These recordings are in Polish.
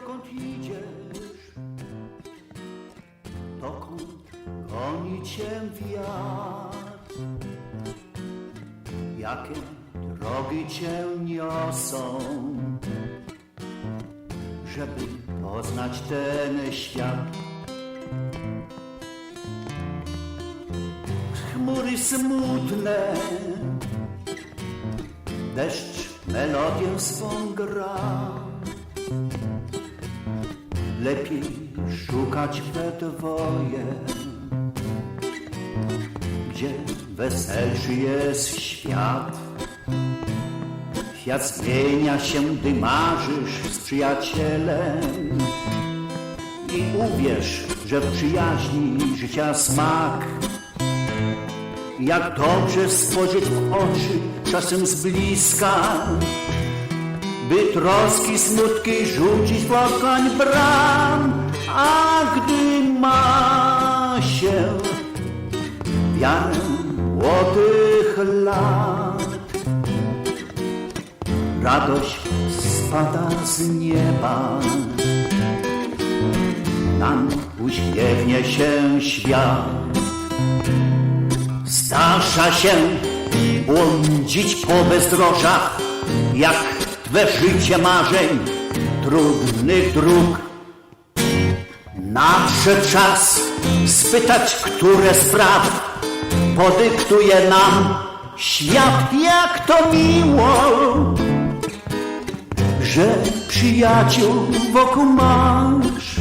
dokąd idziesz, dokąd goni cię wiatr, jakie drogi cię niosą, żeby poznać ten świat. Chmury smutne, deszcz melodię swą gra. Lepiej szukać we dwoje, gdzie weselszy jest świat. Świat zmienia się, gdy marzysz z przyjacielem i uwierz, że w przyjaźni życia smak. Jak dobrze spojrzeć w oczy, czasem z bliska, by troski, smutki rzucić w okoń bram, wiarę młodych lat, radość spada z nieba, nam uśmiechnie się świat. Zdarza się błądzić po bezdrożach, jak twe życie marzeń, trudnych dróg. Nadszedł czas spytać, które spraw podyktuje nam świat, jak to miło, że przyjaciół wokół masz.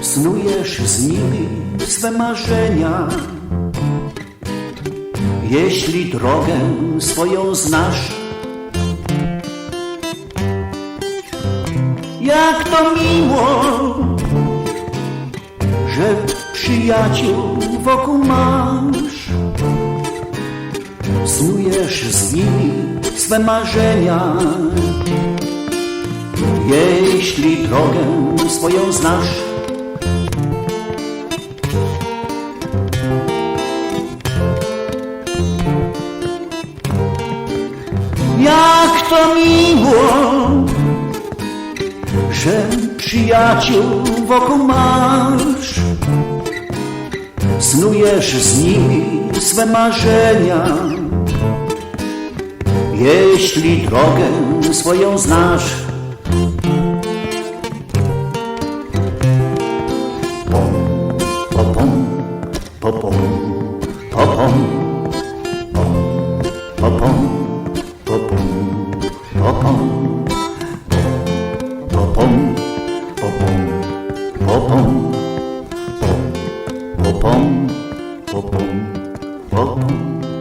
Snujesz z nimi swe marzenia. Jeśli drogę swoją znasz, jak to miło, przyjaciół wokół masz. Snujesz z nimi swe marzenia. Jeśli drogę swoją znasz, Jak to miło, że przyjaciół wokół masz. Snujesz z nimi swe marzenia. Jeśli drogę swoją znasz, pom, popom, popom, popom, pom, popom. Popom, popom, popom, Popom, popom, popom.